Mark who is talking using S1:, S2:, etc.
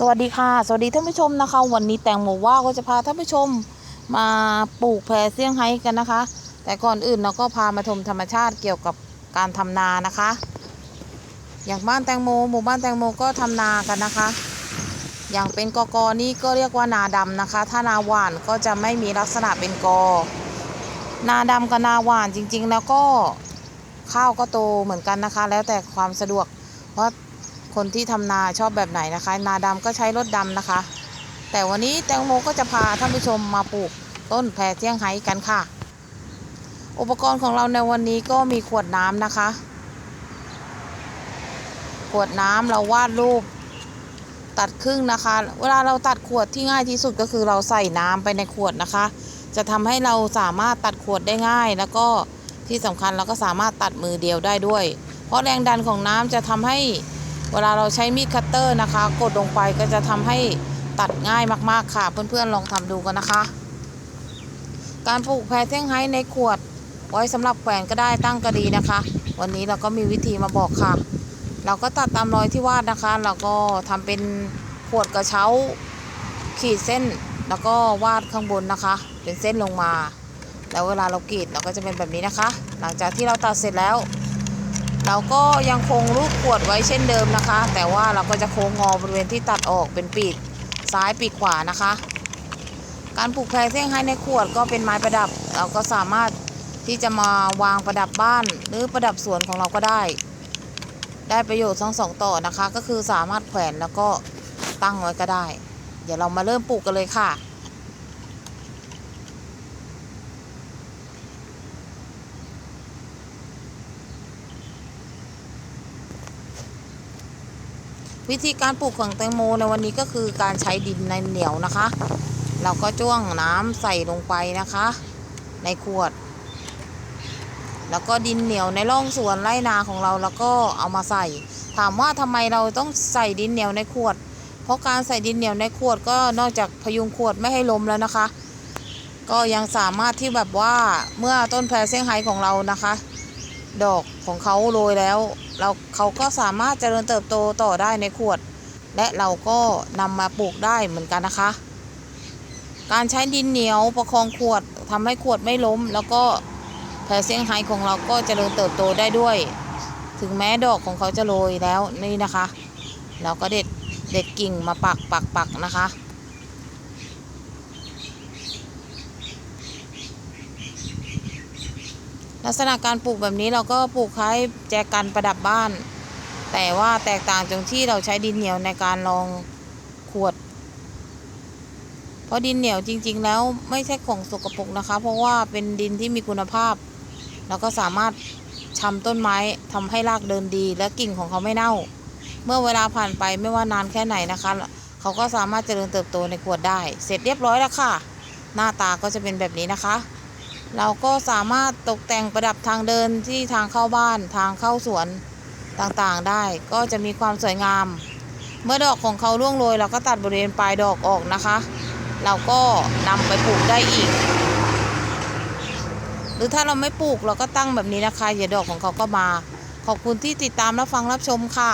S1: สวัสดีค่ะ สวัสดีท่านผู้ชมนะคะ วันนี้แตงโมว่าก็จะพาท่านผู้ชมมาปลูกแพรเซี่ยงไฮ้กันนะคะ แต่ก่อนอื่นเราก็พามาชมธรรมชาติเกี่ยวกับการทำนานะคะ อย่างบ้านแตงโมหมู่บ้านแตงโมก็ทำนากันนะคะ อย่างเป็นกอกอนี่ก็เรียกว่านาดำนะคะ ถ้านาหวานก็จะไม่มีลักษณะเป็นกอ นาดำกับนาหวานจริงๆ แล้วก็ข้าวก็โตเหมือนกันนะคะ แล้วแต่ความสะดวกเพราะ คนที่ทำนาชอบแบบไหนนะคะ นาดำก็ใช้รถดำนะคะ แต่วันนี้แตงโมก็จะพาท่านผู้ชมมาปลูกต้นแพรเจี้ยงไฮ้กันค่ะ อุปกรณ์ของเราในวันนี้ก็มีขวดน้ำนะคะ ขวดน้ำเราวาดรูปตัดครึ่งนะคะ เวลาเราตัดขวดที่ง่ายที่สุดก็คือเราใส่น้ำไปในขวดนะคะ จะทำให้เราสามารถตัดขวดได้ง่าย แล้วก็ที่สำคัญเราก็สามารถตัดมือเดียวได้ด้วย เพราะแรงดันของน้ำจะทำให้ เวลาเราใช้มีดคัตเตอร์นะคะ กดลงไปก็จะทำให้ตัดง่ายมากๆค่ะ เพื่อนๆลองทำดูกันนะคะ การปลูกแพรเซี่ยงไฮ้ในขวด ไว้สำหรับแขวนก็ได้ตั้งก็ดีนะคะ วันนี้เราก็มีวิธีมาบอกค่ะ เราก็ตัดตามรอยที่วาดนะคะ เราก็ทำเป็นขวดกระเช้า ขีดเส้นแล้วก็วาดข้างบนนะคะ เป็นเส้นลงมา แล้วเวลาเรากรีดเราก็จะเป็นแบบนี้นะคะ หลังจากที่เราตัดเสร็จแล้ว เราก็ยังคงรูปขวดไว้เช่นเดิมนะคะ แต่ว่าเราก็จะโค้งงอบริเวณที่ตัดออกเป็นปีกซ้ายปีกขวานะคะ การปลูกแพรเซี่ยงไฮ้ในขวดก็เป็นไม้ประดับ เราก็สามารถที่จะมาวางประดับบ้าน หรือประดับสวนของเราก็ได้ ได้ประโยชน์ทั้งสองต่อนะคะ ก็คือสามารถแขวนแล้วก็ตั้งไว้ก็ได้ เดี๋ยวเรามาเริ่มปลูกกันเลยค่ะ วิธีการปลูกของแตงโมในวันนี้ก็คือการใช้ดินในเหนียวนะคะ เราก็จ้วงน้ำใส่ลงไปนะคะ ในขวด แล้วก็ดินเหนียวในร่องสวนไร่นาของเราแล้วก็เอามาใส่ ถามว่าทำไมเราต้องใส่ดินเหนียวในขวด เพราะการใส่ดินเหนียวในขวดก็นอกจากพยุงขวดไม่ให้ล้มแล้วนะคะ ก็ยังสามารถที่แบบว่าเมื่อต้นแพรเซี่ยงไฮ้ของเรานะคะ ดอกของเขาโรยแล้ว เราเขาก็สามารถเจริญเติบโตต่อได้ในขวด และเราก็นำมาปลูกได้เหมือนกันนะคะ การใช้ดินเหนียวประคองขวดทำให้ขวดไม่ล้ม แล้วก็แพรเซี่ยงไฮ้ของเราก็เจริญเติบโตได้ด้วย ถึงแม้ดอกของเขาจะโรยแล้วนี่นะคะ เราก็เด็ดเด็ดกิ่งมาปักปักปักนะคะ ลักษณะการปลูกแบบนี้เราก็ปลูกคล้ายแจกันประดับบ้าน แต่ว่าแตกต่างตรงที่เราใช้ดินเหนียวในการรองขวด เพราะดินเหนียวจริง ๆ แล้วไม่ใช่ของสกปรกนะคะ เพราะว่าเป็นดินที่มีคุณภาพ แล้วก็สามารถชำต้นไม้ทำให้รากเดินดี และกิ่งของเขาไม่เน่า เมื่อเวลาผ่านไปไม่ว่านานแค่ไหนนะคะ เขาก็สามารถเจริญเติบโตในขวดได้ เสร็จเรียบร้อยแล้วค่ะ หน้าตาก็จะเป็นแบบนี้นะคะ เราก็สามารถตกแต่งประดับทางเดินที่ทางเข้าบ้านทางเข้าสวนต่างๆได้ ก็จะมีความสวยงาม เมื่อดอกของเขาร่วงโรยเราก็ตัดบริเวณปลายดอกออกนะคะ เราก็นำไปปลูกได้อีก หรือถ้าเราไม่ปลูกเราก็ตั้งแบบนี้นะคะ เดี๋ยวดอกของเขาก็มา ขอบคุณที่ติดตามรับฟังรับชมค่ะ